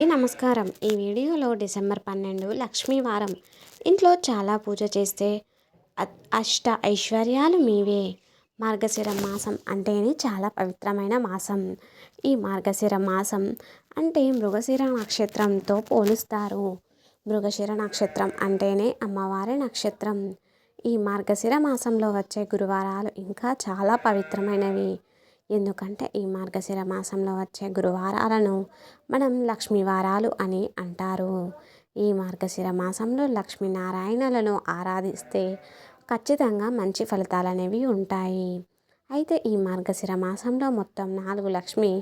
నమస్కారం. ఈ వీడియోలో డిసెంబర్ పన్నెండు లక్ష్మీ వారం. ఇంట్లో చాలా పూజ చేస్తే అష్ట ఐశ్వర్యాలు మీవే. మార్గశిర మాసం అంటేనే చాలా పవిత్రమైన మాసం. ఈ మార్గశిర మాసం అంటే మృగశిర నక్షత్రంతో పోలుస్తారు. మృగశిర నక్షత్రం అంటేనే అమ్మవారి నక్షత్రం. ఈ మార్గశిర మాసంలో వచ్చే గురువారాలు ఇంకా చాలా పవిత్రమైనవి. ఎందుకంటే ఈ మార్గశిర మాసంలో వచ్చే గురువారాలను మనం లక్ష్మీవారాలు అని అంటారు. ఈ మార్గశిర మాసంలో లక్ష్మీనారాయణలను ఆరాధిస్తే ఖచ్చితంగా మంచి ఫలితాలు అనేవి ఉంటాయి. అయితే ఈ మార్గశిర మాసంలో మొత్తం నాలుగు లక్ష్మి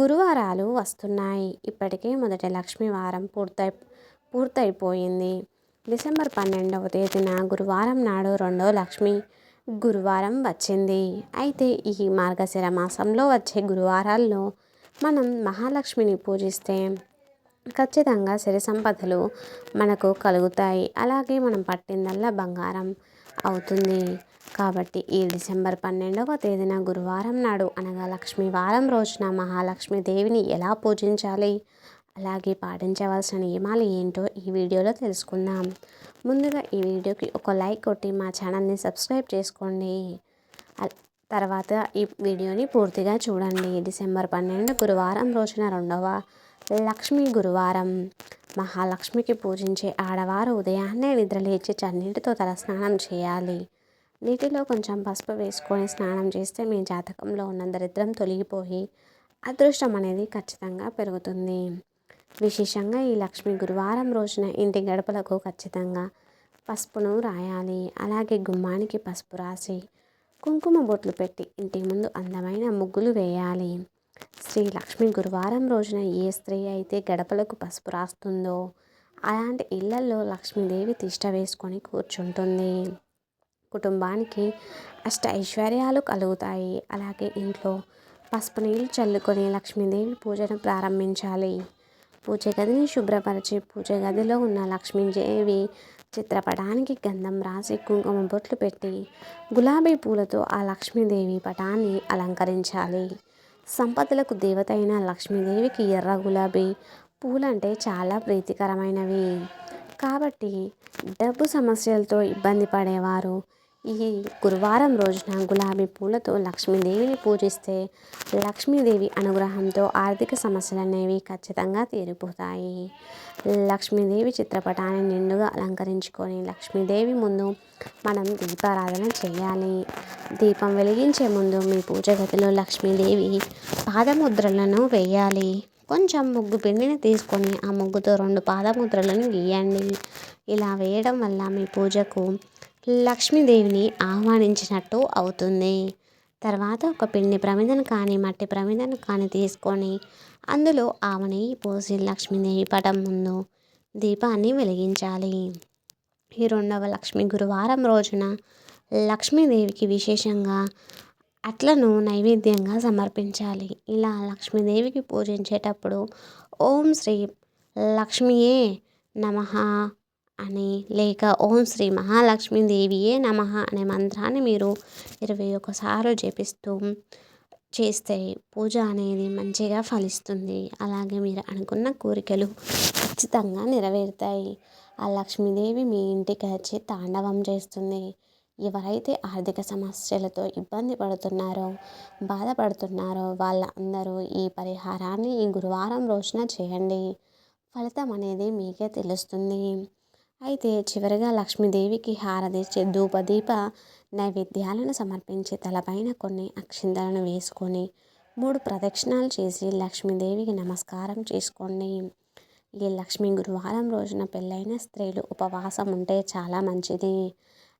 గురువారాలు వస్తున్నాయి. ఇప్పటికే మొదటి లక్ష్మీవారం పూర్తయి పూర్తయిపోయింది. డిసెంబర్ పన్నెండవ తేదీన గురువారం నాడు రెండో లక్ష్మి గురువారం వచ్చింది. అయితే ఈ మార్గశిర మాసంలో వచ్చే గురువారాల్లో మనం మహాలక్ష్మిని పూజిస్తే ఖచ్చితంగా సిరి సంపదలు మనకు కలుగుతాయి. అలాగే మనం పట్టిందల్లా బంగారం అవుతుంది. కాబట్టి ఈ డిసెంబర్ పన్నెండవ తేదీన గురువారం నాడు అనగా లక్ష్మీవారం రోజున మహాలక్ష్మి దేవిని ఎలా పూజించాలి? అలాగే పాటించవలసిన నియమాలు ఏంటో ఈ వీడియోలో తెలుసుకుందాం. ముందుగా ఈ వీడియోకి ఒక లైక్ కొట్టి మా ఛానల్ని సబ్స్క్రైబ్ చేసుకోండి. తర్వాత ఈ వీడియోని పూర్తిగా చూడండి. డిసెంబర్ పన్నెండు గురువారం రోజున రెండవ లక్ష్మీ గురువారం. మహాలక్ష్మికి పూజించే ఆడవారు ఉదయాన్నే నిద్రలేచి చన్నీటితో తలస్నానం చేయాలి. నీటిలో కొంచెం పసుపు వేసుకొని స్నానం చేస్తే మీ జాతకంలో ఉన్న దరిద్రం తొలగిపోయి అదృష్టం అనేది ఖచ్చితంగా పెరుగుతుంది. విశేషంగా ఈ లక్ష్మి గురువారం రోజున ఇంటి గడపలకు ఖచ్చితంగా పసుపును రాయాలి. అలాగే గుమ్మానికి పసుపు రాసి కుంకుమ బొట్లు పెట్టి ఇంటి ముందు అందమైన ముగ్గులు వేయాలి. శ్రీ లక్ష్మి గురువారం రోజున ఏ స్త్రీ అయితే గడపలకు పసుపు రాస్తుందో అలాంటి ఇళ్ళలో లక్ష్మీదేవి తిష్ట వేసుకొని కూర్చుంటుంది. కుటుంబానికి అష్ట ఐశ్వర్యాలు కలుగుతాయి. అలాగే ఇంట్లో పసుపు నీళ్ళు చల్లుకొని లక్ష్మీదేవి పూజను ప్రారంభించాలి. పూజ గదిని శుభ్రపరిచి పూజ గదిలో ఉన్న లక్ష్మీదేవి చిత్రపటానికి గంధం రాసి కుంకుమ బొట్లు పెట్టి గులాబీ పూలతో ఆ లక్ష్మీదేవి పటాన్ని అలంకరించాలి. సంపదలకు దేవత అయిన లక్ష్మీదేవికి ఎర్ర గులాబీ పూలంటే చాలా ప్రీతికరమైనవి. కాబట్టి డబ్బు సమస్యలతో ఇబ్బంది పడేవారు ఈ గురువారం రోజున గులాబీ పూలతో లక్ష్మీదేవిని పూజిస్తే లక్ష్మీదేవి అనుగ్రహంతో ఆర్థిక సమస్యలు అనేవి ఖచ్చితంగా తీరిపోతాయి. లక్ష్మీదేవి చిత్రపటాన్ని నిండుగా అలంకరించుకొని లక్ష్మీదేవి ముందు మనం దీపారాధన చేయాలి. దీపం వెలిగించే ముందు మీ పూజ గదిలో లక్ష్మీదేవి పాదముద్రలను వేయాలి. కొంచెం ముగ్గు పిండిని తీసుకొని ఆ ముగ్గుతో రెండు పాదముద్రలను గీయండి. ఇలా వేయడం వల్ల మీ పూజకు లక్ష్మీదేవిని ఆహ్వానించినట్టు అవుతుంది. తర్వాత ఒక పిండి ప్రమిదను కానీ మట్టి ప్రమిదను కానీ తీసుకొని అందులో ఆమెని పోసి లక్ష్మీదేవి పటం ముందు దీపాన్ని వెలిగించాలి. ఈ రెండవ లక్ష్మి గురువారం రోజున లక్ష్మీదేవికి విశేషంగా అట్లను నైవేద్యంగా సమర్పించాలి. ఇలా లక్ష్మీదేవికి పూజించేటప్పుడు ఓం శ్రీ లక్ష్మీయే నమః అని లేక ఓం శ్రీ మహాలక్ష్మీదేవియే నమః అనే మంత్రాన్ని మీరు ఇరవై ఒకసార్లు జపిస్తూ చేస్తే పూజ అనేది మంచిగా ఫలిస్తుంది. అలాగే మీరు అనుకున్న కోరికలు ఖచ్చితంగా నెరవేరుతాయి. ఆ లక్ష్మీదేవి మీ ఇంటికి వచ్చి తాండవం చేస్తుంది. ఎవరైతే ఆర్థిక సమస్యలతో ఇబ్బంది పడుతున్నారో బాధపడుతున్నారో వాళ్ళందరూ ఈ పరిహారాన్ని ఈ గురువారం రోజున చేయండి. ఫలితం అనేది మీకే తెలుస్తుంది. అయితే చివరిగా లక్ష్మీదేవికి హారతి ధూపదీప నైవేద్యాలను సమర్పించి తలపైన కొన్ని అక్షింతలను వేసుకొని మూడు ప్రదక్షిణాలు చేసి లక్ష్మీదేవికి నమస్కారం చేసుకోండి. ఈ లక్ష్మీ గురువారం రోజున పెళ్ళైన స్త్రీలు ఉపవాసం ఉంటే చాలా మంచిది.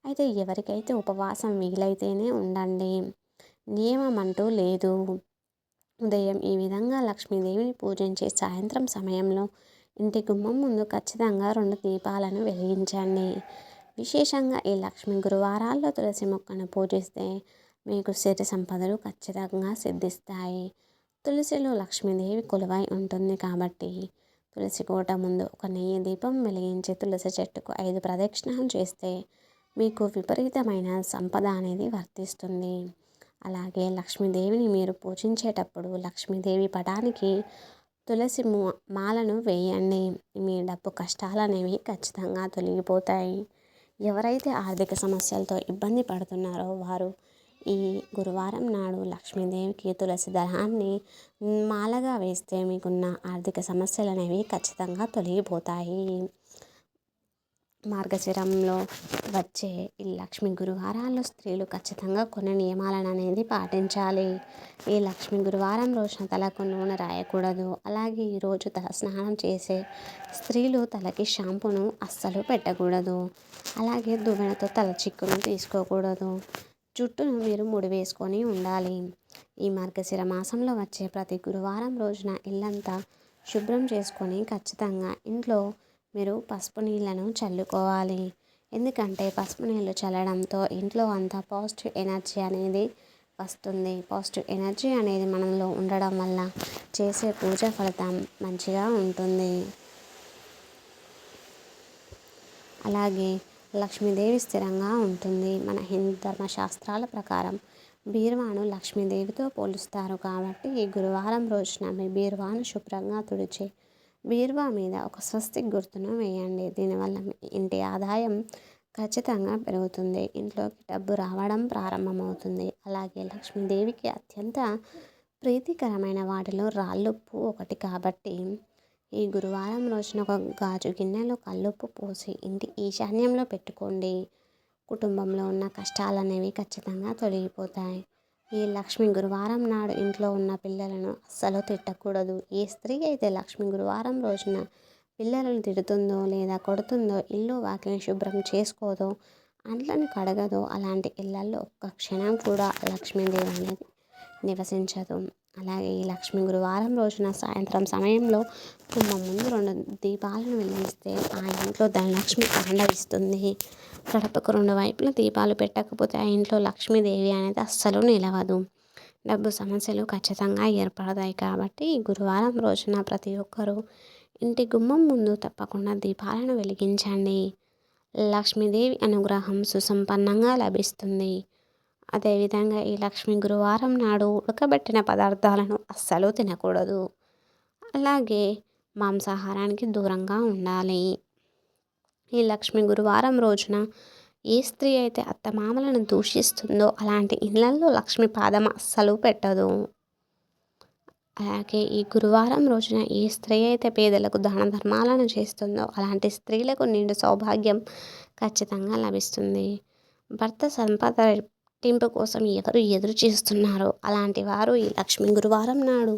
అయితే ఎవరికైతే ఉపవాసం వీలైతేనే ఉండండి. నియమం అంటూ లేదు. ఉదయం ఈ విధంగా లక్ష్మీదేవిని పూజించే సాయంత్రం సమయంలో ఇంటి గుమ్మం ముందు ఖచ్చితంగా రెండు దీపాలను వెలిగించండి. విశేషంగా ఈ లక్ష్మి గురువారాల్లో తులసి మొక్కను పూజిస్తే మీకు సిరి సంపదలు ఖచ్చితంగా సిద్ధిస్తాయి. తులసిలో లక్ష్మీదేవి కొలువై ఉంటుంది కాబట్టి తులసి కోట ముందు ఒక నెయ్యి దీపం వెలిగించి తులసి చెట్టుకు ఐదు ప్రదక్షిణాలు చేస్తే మీకు విపరీతమైన సంపద అనేది వర్తిస్తుంది. అలాగే లక్ష్మీదేవిని మీరు పూజించేటప్పుడు లక్ష్మీదేవి పటానికి తులసి మాలను వేయండి. మీ డబ్బు కష్టాలు అనేవి ఖచ్చితంగా తొలగిపోతాయి. ఎవరైతే ఆర్థిక సమస్యలతో ఇబ్బంది పడుతున్నారో వారు ఈ గురువారం నాడు లక్ష్మీదేవికి తులసి దళాన్ని మాలగా వేస్తే మీకున్న ఆర్థిక సమస్యలు అనేవి ఖచ్చితంగా తొలగిపోతాయి. మార్గశిరంలో వచ్చే ఈ లక్ష్మీ గురువారాల్లో స్త్రీలు ఖచ్చితంగా కొన్ని నియమాలను అనేది పాటించాలి. ఈ లక్ష్మీ గురువారం రోజున తలకు నూనె రాయకూడదు. అలాగే ఈరోజు తల స్నానం చేసే స్త్రీలు తలకి షాంపును అస్సలు పెట్టకూడదు. అలాగే దువ్వెనతో తల చిక్కును తీసుకోకూడదు. జుట్టును మీరు ముడి వేసుకొని ఉండాలి. ఈ మార్గశిర మాసంలో వచ్చే ప్రతి గురువారం రోజున ఇల్లంతా శుభ్రం చేసుకొని ఖచ్చితంగా ఇంట్లో మీరు పసుపు నీళ్ళను చల్లుకోవాలి. ఎందుకంటే పసుపు నీళ్ళు చల్లడంతో ఇంట్లో అంతా పాజిటివ్ ఎనర్జీ అనేది వస్తుంది. పాజిటివ్ ఎనర్జీ అనేది మనలో ఉండడం వల్ల చేసే పూజ ఫలితం మంచిగా ఉంటుంది. అలాగే లక్ష్మీదేవి స్థిరంగా ఉంటుంది. మన హిందూ ధర్మశాస్త్రాల ప్రకారం బీరువాను లక్ష్మీదేవితో పోలుస్తారు. కాబట్టి ఈ గురువారం రోజున మీ బీరువాను శుభ్రంగా తుడిచి బీరువా మీద ఒక స్వస్తిక్ గుర్తును వేయండి. దీనివల్ల మీ ఇంటి ఆదాయం ఖచ్చితంగా పెరుగుతుంది. ఇంట్లోకి డబ్బు రావడం ప్రారంభమవుతుంది. అలాగే లక్ష్మీదేవికి అత్యంత ప్రీతికరమైన వాటిలో రాళ్ళుప్పు ఒకటి కాబట్టి ఈ గురువారం రోజున ఒక గాజు గిన్నెలో కల్లుప్పు పోసి ఇంటి ఈశాన్యంలో పెట్టుకోండి. కుటుంబంలో ఉన్న కష్టాలు అనేవి ఖచ్చితంగా తొలగిపోతాయి. ఈ లక్ష్మి గురువారం నాడు ఇంట్లో ఉన్న పిల్లలను అస్సలు తిట్టకూడదు. ఏ స్త్రీ అయితే లక్ష్మి గురువారం రోజున పిల్లలను తిడుతుందో లేదా కొడుతుందో ఇల్లు వాకిలిని శుభ్రం చేసుకోదో అంట్లను కడగదో అలాంటి ఇళ్ళలో ఒక్క క్షణం కూడా లక్ష్మీదేవి అనేది నివసించదు. అలాగే ఈ లక్ష్మీ గురువారం రోజున సాయంత్రం సమయంలో కుంభం ముందు రెండు దీపాలను వెలిగిస్తే ఆ ఇంట్లో ధనలక్ష్మి తాండవిస్తుంది గడపకు రెండు వైపుల దీపాలు పెట్టకపోతే ఆ ఇంట్లో లక్ష్మీదేవి అనేది అస్సలు నిలవదు. డబ్బు సమస్యలు ఖచ్చితంగా ఏర్పడతాయి కాబట్టి గురువారం రోజున ప్రతి ఒక్కరూ ఇంటి గుమ్మం ముందు తప్పకుండా దీపాలను వెలిగించండి. లక్ష్మీదేవి అనుగ్రహం సుసంపన్నంగా లభిస్తుంది. అదేవిధంగా ఈ లక్ష్మి గురువారం నాడు ఉడకబెట్టిన పదార్థాలను అస్సలు తినకూడదు. అలాగే మాంసాహారానికి దూరంగా ఉండాలి. ఈ లక్ష్మి గురువారం రోజున ఏ స్త్రీ అయితే అత్తమామలను దూషిస్తుందో అలాంటి ఇళ్ళలో లక్ష్మి పాదం అస్సలు పెట్టదు. అలాగే ఈ గురువారం రోజున ఏ స్త్రీ అయితే పేదలకు దాన ధర్మాలను చేస్తుందో అలాంటి స్త్రీలకు నిండు సౌభాగ్యం ఖచ్చితంగా లభిస్తుంది. భర్త సంపద రెట్టింపు కోసం ఎవరు ఎదురు చేస్తున్నారో? అలాంటి వారు ఈ లక్ష్మీ గురువారం నాడు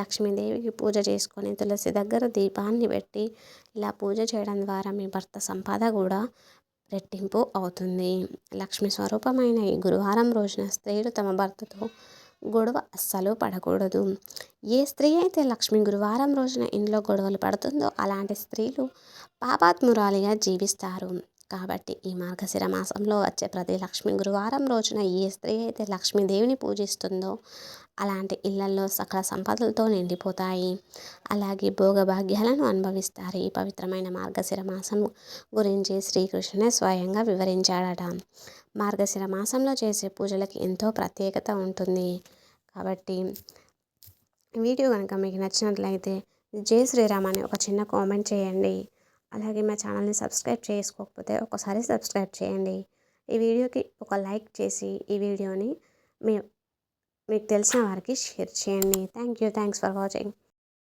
లక్ష్మీదేవికి పూజ చేసుకొని తులసి దగ్గర దీపాన్ని పెట్టి ఇలా పూజ చేయడం ద్వారా మీ భర్త సంపద కూడా రెట్టింపు అవుతుంది. లక్ష్మి స్వరూపమైన ఈ గురువారం రోజున స్త్రీలు తమ భర్తతో గొడవ అస్సలు పడకూడదు. ఏ స్త్రీ అయితే లక్ష్మి గురువారం రోజున ఇంట్లో గొడవలు పడుతుందో అలాంటి స్త్రీలు పాపాత్మురాలిగా జీవిస్తారు. కాబట్టి ఈ మార్గశిర మాసంలో వచ్చే ప్రతి లక్ష్మి గురువారం రోజున ఏ స్త్రీ అయితే లక్ష్మీదేవిని పూజిస్తుందో అలాంటి ఇళ్ళలో సకల సంపదలతో నిండిపోతాయి. అలాగే భోగభాగ్యాలను అనుభవిస్తారు. ఈ పవిత్రమైన మార్గశిర మాసం గురించి శ్రీకృష్ణునే స్వయంగా వివరించాడట. మార్గశిర మాసంలో చేసే పూజలకి ఎంతో ప్రత్యేకత ఉంటుంది. కాబట్టి వీడియో కనుక మీకు నచ్చినట్లయితే జై శ్రీరామ్ అని ఒక చిన్న కామెంట్ చేయండి. అలాగే మా ఛానల్ని సబ్స్క్రైబ్ చేసుకోకపోతే ఒకసారి సబ్స్క్రైబ్ చేయండి. ఈ వీడియోకి ఒక లైక్ చేసి ఈ వీడియోని మీ మీకు తెలిసిన వారికి షేర్ చేయండి. Thank you. Thanks for watching.